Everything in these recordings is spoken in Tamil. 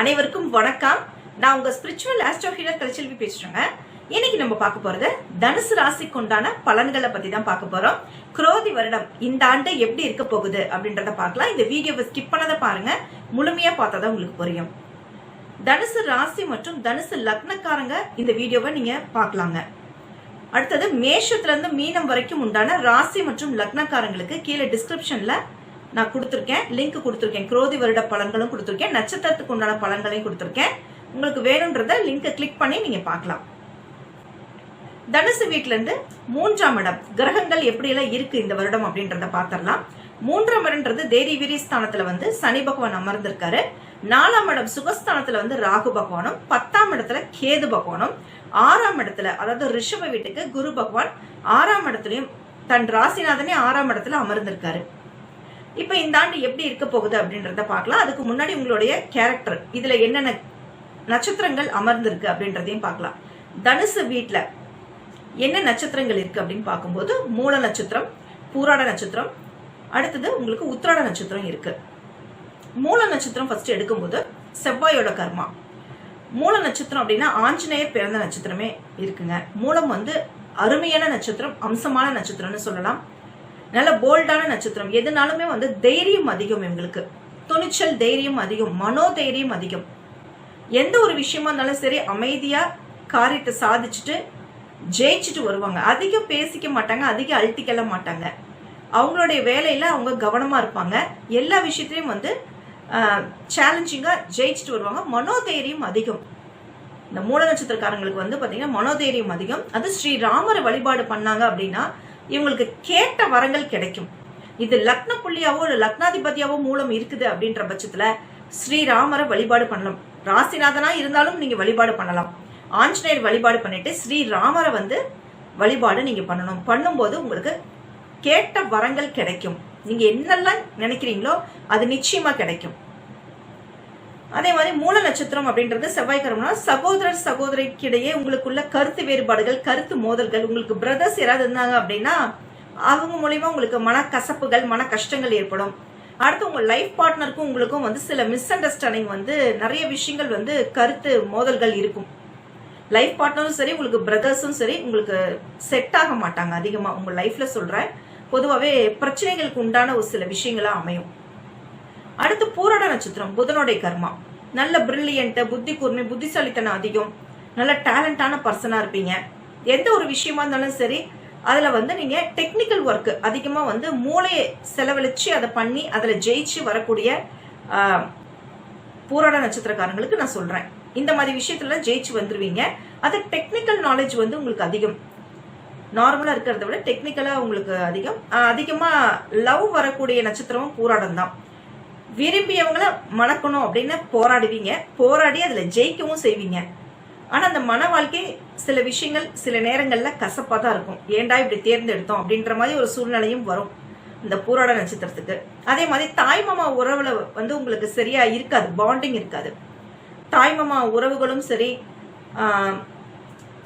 அனைவருக்கும் வணக்கம். நான் உங்க ஸ்பிரிச்சுவல் ஆஸ்ட்ரோ ஹீலர் கலைச்செல்வி பேசுறேங்க. இன்னைக்கு நம்ம பார்க்க போறது தனுசு ராசிக்கு உண்டான பலன்களை பத்தி தான் பார்க்க போறோம். குரோதி வருடம் இந்த ஆண்டு எப்படி இருக்க போகுது அப்படின்றத பார்க்கலாம். இந்த வீடியோவை ஸ்கிப் பண்ணதை பாருங்க. முழுமையா பார்த்தா தான் உங்களுக்கு புரியும். தனுசு ராசி மற்றும் தனுசு லக்னக்காரங்க இந்த வீடியோவை நீங்க பார்க்கலாங்க. அடுத்தது மேஷத்துல இருந்து மீனம் வரைக்கும் உண்டான ராசி மற்றும் லக்னக்காரங்களுக்கு கீழே டிஸ்கிரிப்ஷன்ல நான் கொடுத்துருக்கேன் லிங்க் கொடுத்துருக்கேன். குரோதி வருட பலன்களும் கொடுத்துருக்கேன். நட்சத்திரத்துக்கு உண்டான பலன்களையும் கொடுத்துருக்கேன். உங்களுக்கு வேணுன்றத லிங்கை கிளிக் பண்ணி நீங்க பார்க்கலாம். தனுசு வீட்ல இருந்து மூன்றாம் இடம் கிரகங்கள் எப்படி எல்லாம் இருக்கு இந்த வருடம் அப்படின்றத பார்த்தரலாம் மூன்றாம் இடம்ன்றது தேரி வீரி வந்து சனி பகவான் அமர்ந்திருக்காரு. நாலாம் இடம் சுகஸ்தானத்துல வந்து ராகு பகவானும் பத்தாம் இடத்துல கேது பகவானும் ஆறாம் இடத்துல அதாவது ரிஷப வீட்டுக்கு குரு பகவான் ஆறாம் இடத்துலயும் தன் ராசிநாதனே ஆறாம் இடத்துல அமர்ந்திருக்காரு. இப்ப இந்த ஆண்டு எப்படி இருக்க போகுது அப்படின்றத பார்க்கலாம். அதுக்கு முன்னாடி உங்களுடைய கேரக்டர் இதுல என்னென்ன நட்சத்திரங்கள் அமர்ந்திருக்கு அப்படின்றதையும் பார்க்கலாம். தனுசு வீட்ல என்ன நட்சத்திரங்கள் இருக்கு அப்படின்னு பார்க்கும்போது மூல நட்சத்திரம் பூராட நட்சத்திரம் அடுத்தது உங்களுக்கு உத்திராட நட்சத்திரம் இருக்கு. மூல நட்சத்திரம் ஃபர்ஸ்ட் எடுக்கும்போது செவ்வாயோட கர்மா. மூல நட்சத்திரம் அப்படின்னா ஆஞ்சநேயர் பிறந்த நட்சத்திரமே இருக்குங்க. மூலம் வந்து அருமையான நட்சத்திரம் அம்சமான நட்சத்திரம்னு சொல்லலாம். நல்ல போல்டான நட்சத்திரம். எதுனாலுமே வந்து தைரியம் அதிகம் எங்களுக்கு. துணிச்சல் தைரியம் அதிகம் மனோதைரியம் அதிகம். எந்த ஒரு விஷயமா இருந்தாலும் சரி அமைதியா காரியத்தை சாதிச்சுட்டு ஜெயிச்சுட்டு வருவாங்க. அதிகம் பேசிக்க மாட்டாங்க அதிகம் அழுத்திக்கல மாட்டாங்க. அவங்களுடைய வேலையில அவங்க கவனமா இருப்பாங்க. எல்லா விஷயத்திலையும் வந்து சேலஞ்சிங்கா ஜெயிச்சுட்டு வருவாங்க. மனோதைரியம் அதிகம். இந்த மூல நட்சத்திரக்காரங்களுக்கு வந்து பாத்தீங்கன்னா மனோதைரியம் அதிகம். அது ஸ்ரீராமரை வழிபாடு பண்ணாங்க அப்படின்னா இவங்களுக்கு கேட்ட வரங்கள் கிடைக்கும். இது லக்ன புள்ளியாவோ இல்ல லக்னாதிபதியாவோ மூலம் இருக்குது அப்படின்ற பட்சத்துல ஸ்ரீராமரை வழிபாடு பண்ணலாம். ராசிநாதனா இருந்தாலும் நீங்க வழிபாடு பண்ணலாம். ஆஞ்சநேயர் வழிபாடு பண்ணிட்டு ஸ்ரீராமரை வந்து வழிபாடு நீங்க பண்ணணும். பண்ணும்போது உங்களுக்கு கேட்ட வரங்கள் கிடைக்கும். நீங்க என்னெல்லாம் நினைக்கிறீங்களோ அது நிச்சயமா கிடைக்கும். அதே மாதிரி மூல நட்சத்திரம் அப்படின்றது செவ்வாய்க்கிழமை சகோதரர் சகோதரிக்கிடையே உங்களுக்குள்ள கருத்து வேறுபாடுகள் கருத்து மோதல்கள் உங்களுக்கு பிரதர்ஸ் யாராவது இருந்தாங்க அப்படின்னா அவங்க மூலியமா உங்களுக்கு மன கசப்புகள் மன கஷ்டங்கள் ஏற்படும். அடுத்து உங்க லைஃப் பார்ட்னருக்கும் உங்களுக்கும் வந்து சில மிஸ் அண்டர்ஸ்டாண்டிங் வந்து நிறைய விஷயங்கள் வந்து கருத்து மோதல்கள் இருக்கும். லைஃப் பார்ட்னரும் சரி உங்களுக்கு பிரதர்ஸும் சரி உங்களுக்கு செட் ஆக மாட்டாங்க அதிகமா. உங்க லைஃப்ல சொல்றேன். பொதுவாகவே பிரச்சனைகளுக்கு உண்டான ஒரு சில விஷயங்களா அமையும். அடுத்து பூராட நட்சத்திரம் புதனுடைய கர்மா. நல்ல பிரில்லியன்ட் புத்தி கூர்மை புத்திசாலித்தனம் அதிகம். நல்ல டேலண்டான பர்சனா இருப்பீங்க. எந்த ஒரு விஷயமா இருந்தாலும் சரி அதுல வந்து நீங்க டெக்னிக்கல் ஒர்க் அதிகமா வந்து மூளையை செலவழிச்சு அதை பண்ணி அதுல ஜெயிச்சு வரக்கூடிய பூராட நட்சத்திரக்காரங்களுக்கு நான் சொல்றேன். இந்த மாதிரி விஷயத்துல ஜெயிச்சு வந்துருவீங்க. அது டெக்னிக்கல் நாலேஜ் வந்து உங்களுக்கு அதிகம். நார்மலா இருக்கிறத விட டெக்னிக்கலா உங்களுக்கு அதிகம். அதிகமாக அதிகமா லவ் வரக்கூடிய நட்சத்திரமும் பூராடம் தான் விரும்பியவங்கள மணக்கணும் அப்படின்னு போராடுவீங்க. போராடி அதுல ஜெயிக்கவும் செய்வீங்க. ஆனா அந்த மன வாழ்க்கை சில விஷயங்கள் சில நேரங்கள்ல கசப்பா தான் இருக்கும். ஏன்டா இப்படி தேர்ந்தெடுத்தோம் அப்படின்ற மாதிரி ஒரு சூழ்நிலையும் வரும் இந்த பூராட நட்சத்திரத்துக்கு. அதே மாதிரி தாய்மாமா உறவுல வந்து உங்களுக்கு சரியா இருக்காது பாண்டிங் இருக்காது. தாய்மாமா உறவுகளும் சரி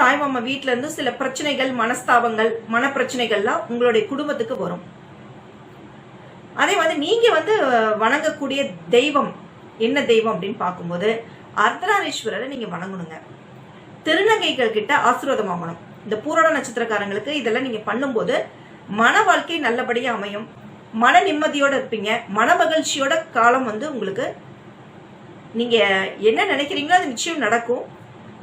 தாய்மாமா வீட்ல இருந்து சில பிரச்சனைகள் மனஸ்தாபங்கள் மன பிரச்சனைகள்லாம் உங்களுடைய குடும்பத்துக்கு வரும். அதே மாதிரி நீங்க வந்து வணங்கக்கூடிய தெய்வம் என்ன தெய்வம் அப்படின்னு பார்க்கும்போது அர்த்தநாரீஸ்வரரை நீங்க வணங்கணுங்க. திருநங்கைகள் கிட்ட ஆசீர்வாதம் வாங்கணும். இந்த பூரண நட்சத்திரக்காரங்களுக்கு இதெல்லாம் நீங்க பண்ணும்போது மன வாழ்க்கை நல்லபடியா அமையும். மன நிம்மதியோட இருப்பீங்க. மன மகிழ்ச்சியோட காலம் வந்து உங்களுக்கு நீங்க என்ன நினைக்கிறீங்களோ அது நிச்சயம் நடக்கும்.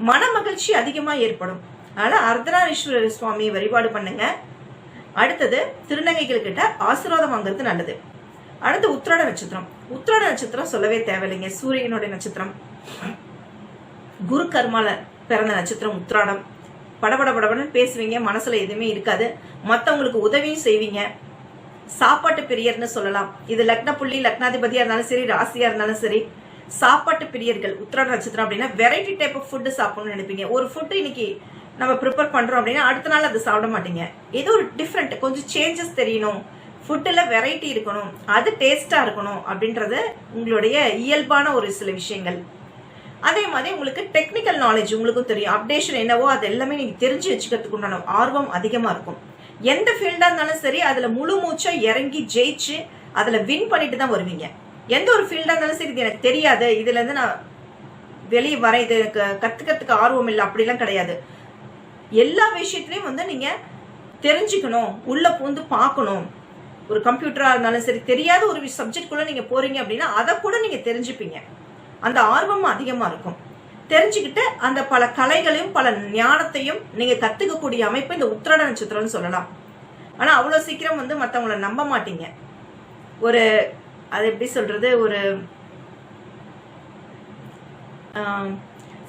மன மகிழ்ச்சி அதிகமா ஏற்படும். அதனால அர்த்தநாரீஸ்வரர் சுவாமியை வழிபாடு பண்ணுங்க. அடுத்தது திருநங்கைகள் கிட்ட ஆசீர்வாதம் வாங்குறது நல்லது. அடுத்து உத்திராட நட்சத்திரம். உத்திராட நட்சத்திரம் சொல்லவே தேவையில்லைங்க. சூரியனுடைய நட்சத்திரம். குரு கர்மால பிறந்த நட்சத்திரம் உத்திராடம். படபட படபடன்னு பேசுவீங்க. மனசுல எதுவுமே இருக்காது. மத்தவங்களுக்கு உதவியும் செய்வீங்க. சாப்பாட்டு பிரியர்னு சொல்லலாம். இது லக்ன புள்ளி லக்னாதிபதியா இருந்தாலும் சரி ராசியா இருந்தாலும் சரி சாப்பாட்டு பிரியர்கள். உத்திராட நட்சத்திரம் அப்படின்னா வெரைட்டி டைப் ஆஃப் ஃபுட்டு சாப்பிடணும்னு நினைப்பீங்க. ஒரு ஃபுட்டு இன்னைக்கு நம்ம ப்ரிப்பேர் பண்றோம் அப்படின்னா அடுத்த நாள் அதை சாப்பிட மாட்டீங்க. ஏதோ ஒரு டிஃப்ரெண்ட் கொஞ்சம் சேஞ்சஸ் தெரியணும். ஃபுட்டில் வெரைட்டி இருக்கணும். அது டேஸ்டா இருக்கணும் அப்படின்றது உங்களுடைய இயல்பான ஒரு சில விஷயங்கள். அதே மாதிரி உங்களுக்கு டெக்னிக்கல் நாலேஜ் உங்களுக்கும் தெரியும். அப்டேஷன் என்னவோ அது எல்லாமே நீங்க தெரிஞ்சு வச்சுக்கிறதுக்கு உண்டான ஆர்வம் அதிகமா இருக்கும். எந்த ஃபீல்டா இருந்தாலும் சரி அதுல முழு மூச்சா இறங்கி ஜெயிச்சு அதுல வின் பண்ணிட்டு தான் வருவீங்க. எந்த ஒரு ஃபீல்டா இருந்தாலும் சரி இது எனக்கு தெரியாது. இதுல இருந்து நான் வெளியே வர இது க- கத்துக்கிறதுக்கு ஆர்வம் இல்லை அப்படிலாம் கிடையாது. எல்லா விஷயத்துலையும் வந்து நீங்க தெரிஞ்சுக்கணும் உள்ள பூந்து பார்க்கணும். ஒரு கம்ப்யூட்டரா இருந்தாலும் சரி தெரியாத ஒரு சப்ஜெக்ட் குள்ள நீங்க போறீங்க அப்படின்னா அதை கூட நீங்க தெரிஞ்சுப்பீங்க. அந்த ஆர்வம் அதிகமா இருக்கும். தெரிஞ்சுக்கிட்டு அந்த பல கலைகளையும் பல ஞானத்தையும் நீங்க கத்துக்கக்கூடிய அமைப்பு இந்த உத்திராட நட்சத்திரம்னு சொல்லலாம். ஆனா அவ்வளவு சீக்கிரம் வந்து மற்றவங்கள நம்ப மாட்டீங்க. ஒரு அது எப்படி சொல்றது? ஒரு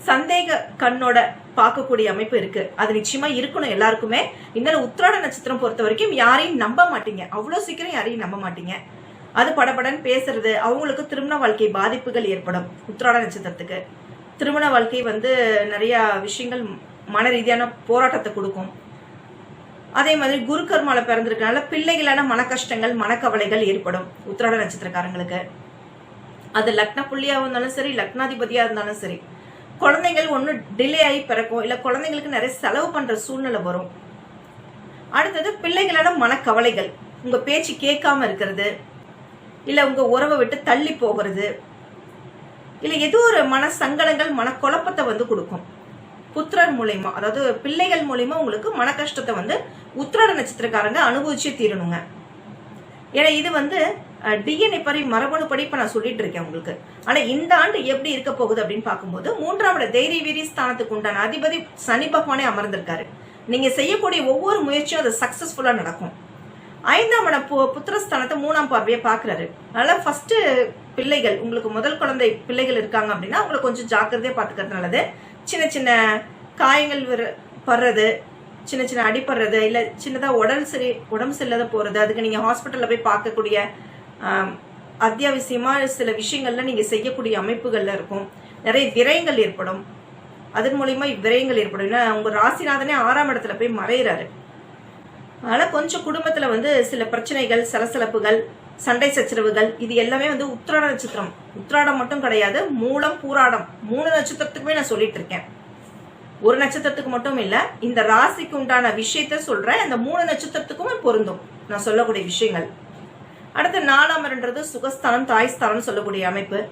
சந்தேக கண்ணோட பார்க்கக்கூடிய அமைப்பு இருக்கு. அது நிச்சயமா இருக்கணும் எல்லாருக்குமே. இன்னொரு உத்திராட நட்சத்திரம் பொறுத்த வரைக்கும் யாரையும் நம்ப மாட்டீங்க. அவ்வளவு சீக்கிரம் யாரையும் நம்ப மாட்டீங்க. அது படபடன்னு பேசுறது அவங்களுக்கு திருமண வாழ்க்கை பாதிப்புகள் ஏற்படும் உத்திராட நட்சத்திரத்துக்கு. திருமண வாழ்க்கை வந்து நிறைய விஷயங்கள் மன ரீதியான போராட்டத்தை கொடுக்கும். அதே மாதிரி குரு கர்மால பிறந்திருக்கனால பிள்ளைகளான மன கஷ்டங்கள் மனக்கவலைகள் ஏற்படும் உத்திராட நட்சத்திரக்காரங்களுக்கு. அது லக்ன புள்ளியாக இருந்தாலும் சரி லக்னாதிபதியா இருந்தாலும் சரி. குழந்தைகள் ஒன்று டிலே ஆகி பிறக்கும் இல்லை குழந்தைங்களுக்கு நிறைய செலவு பண்ற சூழ்நிலை வரும். அடுத்தது பிள்ளைகளோட மனக்கவலைகள். உங்க பேச்சு கேட்காம இருக்கிறது இல்லை உங்க உறவை விட்டு தள்ளி போகிறது இல்லை ஏதோ ஒரு மன சங்கடங்கள் மனக்குழப்பத்தை வந்து கொடுக்கும். புத்திரர் மூலயமா அதாவது பிள்ளைகள் மூலயமா உங்களுக்கு மன கஷ்டத்தை வந்து உத்திராட நட்சத்திரக்காரங்க அனுபவிச்சே தீரணுங்க. ஏன்னா இது வந்து டிஎன்ஏ படி மரபணு படிப்பை நான் சொல்லிட்டு இருக்கேன் உங்களுக்கு. ஆனா இந்த ஆண்டு எப்படி இருக்க போகுது அப்படின்னு பார்க்கும்போது மூன்றாவது தைரிய வீரி ஸ்தானத்துக்கு உண்டான அதிபதி சனி பகவானே அமர்ந்திருக்காரு. நீங்க செய்யக்கூடிய ஒவ்வொரு முயற்சியும் அது சக்சஸ்ஃபுல்லா நடக்கும். ஐந்தாம் இடம் பு- புத்திரஸ்தானத்தை மூணாம் பார்வையை பாக்குறாரு அதனால ஃபர்ஸ்ட் பிள்ளைகள் உங்களுக்கு முதல் குழந்தை பிள்ளைகள் இருக்காங்க அப்படின்னா அவங்களை கொஞ்சம் ஜாக்கிரதையா பாத்துக்கிறது நல்லது. சின்ன சின்ன காயங்கள் படுறது சின்ன சின்ன அடிப்படுறது இல்ல சின்னதா உடல் சரி உடம்பு சரியில்லாத போறது அதுக்கு நீங்க ஹாஸ்பிட்டல்ல போய் பார்க்கக்கூடிய அத்தியாவசியமாக அத்தியாவசியமா சில விஷயங்கள்ல நீங்க செய்யக்கூடிய அமைப்புகள்ல இருக்கும். நிறைய விரயங்கள் ஏற்படும். அதன் மூலியமா விரயங்கள் ஏற்படும். ஏன்னா உங்க ராசிநாதனே ஆறாம் இடத்துல போய் மறையிறாரு. ஆனால் கொஞ்சம் குடும்பத்துல வந்து சில பிரச்சனைகள் சலசலப்புகள் சண்டை சச்சரவுகள் இது எல்லாமே வந்து உத்திராட நட்சத்திரம். உத்திராடம் மட்டும் கிடையாது மூலம் பூராடம். மூணு நட்சத்திரத்துக்குமே நான் சொல்லிட்டு இருக்கேன் ஒரு நட்சத்திரத்துக்கு மட்டும் இல்ல இந்த ராசிக்கு உண்டான விஷயத்த சொல்றேன். அந்த மூணு நட்சத்திரத்துக்குமே பொருந்தும். நான் சொல்லக்கூடிய விஷயங்கள். அடுத்து நாலாம் இடம்ன்றது சுகஸ்தானம் தாய்ஸ்தானம் சொல்லக்கூடிய அமைப்பு.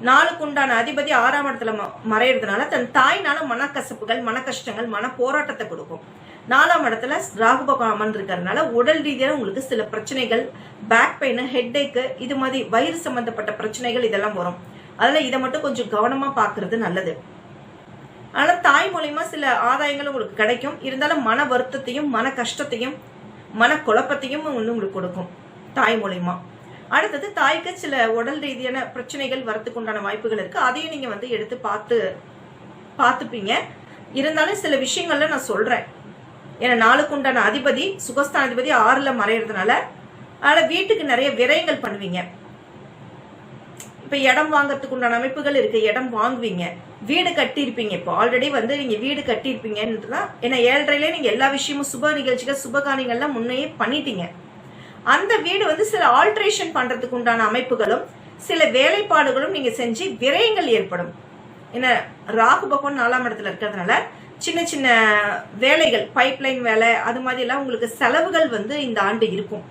நாளுக்கு உண்டான அதிபதி ஆறாம் இடத்துல ம- மறையறதுனால தன் தாய்னால மனக்கசப்புகள் மன கஷ்டங்கள் மன போராட்டத்தை கொடுக்கும். நாலாம் இடத்துல ராகு பகவான் அமர்ந்திருக்கிறதுனால உடல் ரீதியான உங்களுக்கு சில பிரச்சனைகள் பேக் பெயின் ஹெட் இது மாதிரி வயிறு சம்பந்தப்பட்ட பிரச்சனைகள் இதெல்லாம் வரும். அதில் இதை மட்டும் கொஞ்சம் கவனமா பாக்குறது நல்லது. ஆனால் தாய் மூலியமா சில ஆதாயங்கள் உங்களுக்கு கிடைக்கும். இருந்தாலும் மன வருத்தத்தையும் மன கஷ்டத்தையும் மன குழப்பத்தையும் வந்து உங்களுக்கு கொடுக்கும். தாய் மூலயமா. அடுத்தது தாய்க்கு சில உடல் ரீதியான பிரச்சனைகள் வரத்துக்கு உண்டான வாய்ப்புகள் இருக்கு. அதையும் நீங்க வந்து எடுத்து பார்த்து பார்த்துப்பீங்க. இருந்தாலும் சில விஷயங்கள்ல நான் சொல்றேன். ஏன்னா நாளுக்கு உண்டான அதிபதி சுகஸ்தான அதிபதி ஆறுல மறையறதுனால அதனால வீட்டுக்கு நிறைய விரயங்கள் பண்ணுவீங்க. இப்ப இடம் வாங்குறதுக்கு உண்டான அமைப்புகள் இருக்கு. இடம் வாங்குவீங்க. வீடு கட்டியிருப்பீங்க. இப்போ ஆல்ரெடி வந்து நீங்க வீடு கட்டியிருப்பீங்கன்னு தான் ஏன்னா ஏழரையிலே நீங்க எல்லா விஷயமும் சுப நிகழ்ச்சிகள் சுப காரியங்கள்லாம் முன்னையே பண்ணிட்டீங்க. அந்த வீடு வந்து சில ஆல்ட்ரேஷன் பண்றதுக்கு உண்டான அமைப்புகளும் சில வேலைப்பாடுகளும் நீங்க செஞ்சு விரயங்கள் ஏற்படும். ஏன்னா ராகு பகவான் நாலாம் இடத்துல இருக்கிறதுனால சின்ன சின்ன வேலைகள் பைப்லைன் வேலை அது மாதிரி எல்லாம் உங்களுக்கு செலவுகள் வந்து இந்த ஆண்டு இருக்கும்.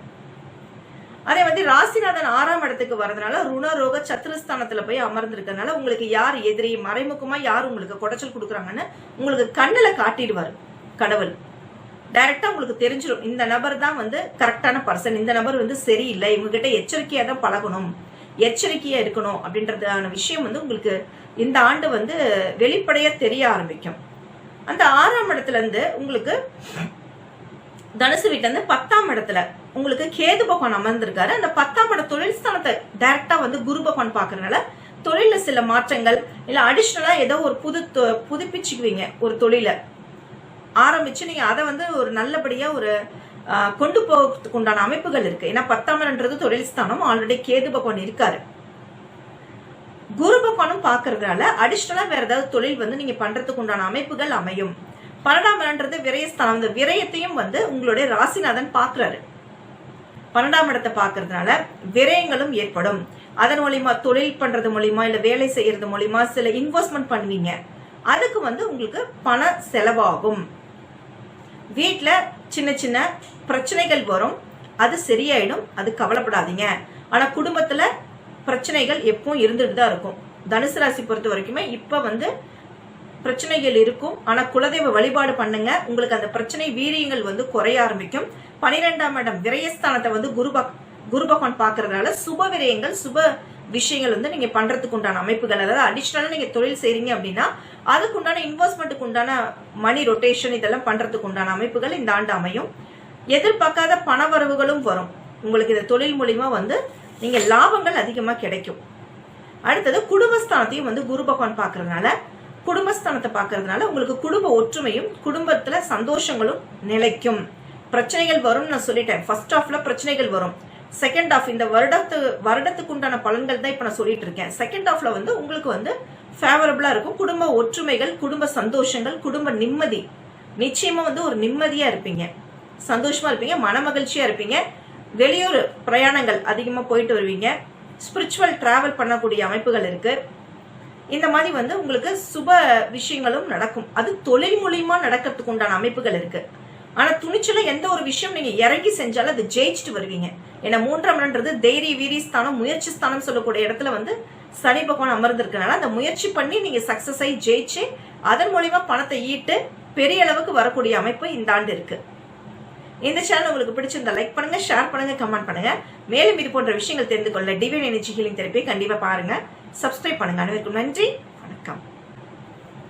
அதே வந்து ராசிநாதன் ஆறாம் இடத்துக்கு வரதுனால ருணரோக சத்துருஸ்தானத்துல போய் அமர்ந்திருக்கிறதுனால உங்களுக்கு யார் எதிரி மறைமுகமா யார் உங்களுக்கு குடைச்சல் கொடுக்குறாங்கன்னு உங்களுக்கு கண்ணுல காட்டிடுவார் கடவுள். டைரக்டா உங்களுக்கு தெரிஞ்சிடும் இந்த நபர் தான் வந்து கரெக்டான பர்சன் இந்த நபர் வந்து சரியில்லை. இவங்க கிட்ட எச்சரிக்கையா தான் பழகணும். எச்சரிக்கையா இருக்கணும் அப்படின்றதான விஷயம் வந்து உங்களுக்கு இந்த ஆண்டு வந்து வெளிப்படையா தெரிய ஆரம்பிக்கும். அந்த ஆறாம் இடத்துல இருந்து உங்களுக்கு தனுசு வீட்டுல இருந்து பத்தாம் இடத்துல உங்களுக்கு கேது பகவான் அமர்ந்திருக்காரு. அந்த பத்தாம் இட தொழில் ஸ்தானத்தை டைரக்டா வந்து குரு பகவான் பாக்குறதுனால தொழில சில மாற்றங்கள் இல்ல அடிஷ்னலா ஏதோ ஒரு புது தொ- புதுப்பிச்சுக்குவீங்க ஒரு தொழில. ஆரம்பிச்சு நீங்க அதை வந்து ஒரு நல்லபடியா ஒரு கொண்டு போகிறதுக்கு உண்டான அமைப்புகள் இருக்கு. ஏன்னா பத்தாம் இடம்ன்றது தொழில் ஸ்தானம். ஆல்ரெடி கேது பகவான் இருக்காரு. குரு பகவானும் பாக்குறதுனால அடிஷ்னலா வேற ஏதாவது தொழில் வந்து நீங்க பண்றதுக்கு உண்டான அமைப்புகள் அமையும். பன்னெண்டாம் இடம்ன்றது விரயஸ்தானம் அந்த விரயத்தையும் வந்து உங்களுடைய ராசிநாதன் பாக்குறாரு பன்னெண்டாம் இடத்தை பாக்குறதுனால விரயங்களும் ஏற்படும். அதன் மூலியமா தொழில் பண்றது மூலியமா இல்ல வேலை செய்யறது மூலியமா சில இன்வெஸ்ட்மெண்ட் பண்ணுவீங்க. அதுக்கு வந்து உங்களுக்கு பண செலவாகும். வீட்டில் சின்ன சின்ன பிரச்சனைகள் வரும். அது சரியாயிடும். அது கவலைப்படாதீங்க. ஆனா குடும்பத்துல பிரச்சனைகள் எப்பவும் இருந்துட்டு தான் இருக்கும். தனுசு ராசி பொறுத்த வரைக்குமே இப்ப வந்து பிரச்சனைகள் இருக்கும். ஆனா குலதெய்வ வழிபாடு பண்ணுங்க. உங்களுக்கு அந்த பிரச்சனை வீரியங்கள் வந்து குறைய ஆரம்பிக்கும். பனிரெண்டாம் இடம் விரயஸ்தானத்தை வந்து குரு குரு பகவான் பாக்குறதுனால சுப விரயங்கள் சுப விஷயங்கள் வந்து நீங்க பண்றதுக்கு உண்டான அமைப்புகள் அதாவது அடிஷ்னலாக நீங்க தொழில் செய்றீங்க அப்படின்னா அதுக்கு உண்டான இன்வெஸ்ட்மெண்ட்டுக்கு உண்டான மணி ரொட்டேஷன் இதெல்லாம் பண்றதுக்கு உண்டான அமைப்புகள் இந்த ஆண்டு அமையும். எதிர்பார்க்காத பண வரவுகளும் வரும். உங்களுக்கு இந்த தொழில் மூலியமா வந்து நீங்க லாபங்கள் அதிகமா கிடைக்கும். அடுத்தது குடும்பஸ்தானத்தையும் வந்து குரு பகவான் பார்க்கறதுனால குடும்பஸ்தானத்தை பார்க்கறதுனால உங்களுக்கு குடும்ப ஒற்றுமையும் குடும்பத்துல சந்தோஷங்களும் நிலைக்கும். பிரச்சனைகள் வரும்னு நான் சொல்லிட்டேன். ஃபர்ஸ்ட் ஆஃப்ல பிரச்சனைகள் வரும். செகண்ட் ஆஃப் இந்த வருடத்து வருடத்துக்கு உண்டான பலன்கள் தான் இப்ப நான் சொல்லிட்டு இருக்கேன். செகண்ட் ஆஃப்ல வந்து உங்களுக்கு வந்து ஃபேவரபிளா இருக்கும். குடும்ப ஒற்றுமைகள் குடும்ப சந்தோஷங்கள் குடும்ப நிம்மதி. நிச்சயமா வந்து ஒரு நிம்மதியா இருப்பீங்க. சந்தோஷமா இருப்பீங்க மனமகிழ்ச்சியா இருப்பீங்க. வெளியூர் பிரயாணங்கள் அதிகமா போயிட்டு வருவீங்க. ஸ்பிரிச்சுவல் டிராவல் பண்ணக்கூடிய அமைப்புகள் இருக்கு. இந்த மாதிரி வந்து உங்களுக்கு சுப விஷயங்களும் நடக்கும். அது தொழில் மூலியமா நடக்கிறதுக்கு உண்டான அமைப்புகள் இருக்கு. ஆனா துணிச்சல எந்த ஒரு விஷயம் நீங்க இறங்கி செஞ்சாலும் அது ஜெயிச்சுட்டு வருவீங்க. ஏன்னா மூன்றாம் இடம்ன்றது தைரிய வீரி ஸ்தானம் முயற்சி ஸ்தானம் சொல்லக்கூடிய இடத்துல வந்து சனி பகவான் அமர்ந்திருக்கனால அந்த முயற்சி பண்ணி நீங்க சக்சஸ் ஆகி ஜெயிச்சு அதன் மூலியமா பணத்தை ஈட்டு பெரிய அளவுக்கு வரக்கூடிய அமைப்பு இந்த ஆண்டு இருக்கு. இந்த சேனல் உங்களுக்கு பிடிச்சிருந்தா லைக் பண்ணுங்க ஷேர் பண்ணுங்க கமெண்ட் பண்ணுங்க. மேலும் இது போன்ற விஷயங்கள் தெரிந்து கொள்ள டிவைன் எனர்ஜி ஹீலிங் தெரப்பி கண்டிப்பா பாருங்க. சப்ஸ்கிரைப் பண்ணுங்க அனைவருக்கும் நன்றி.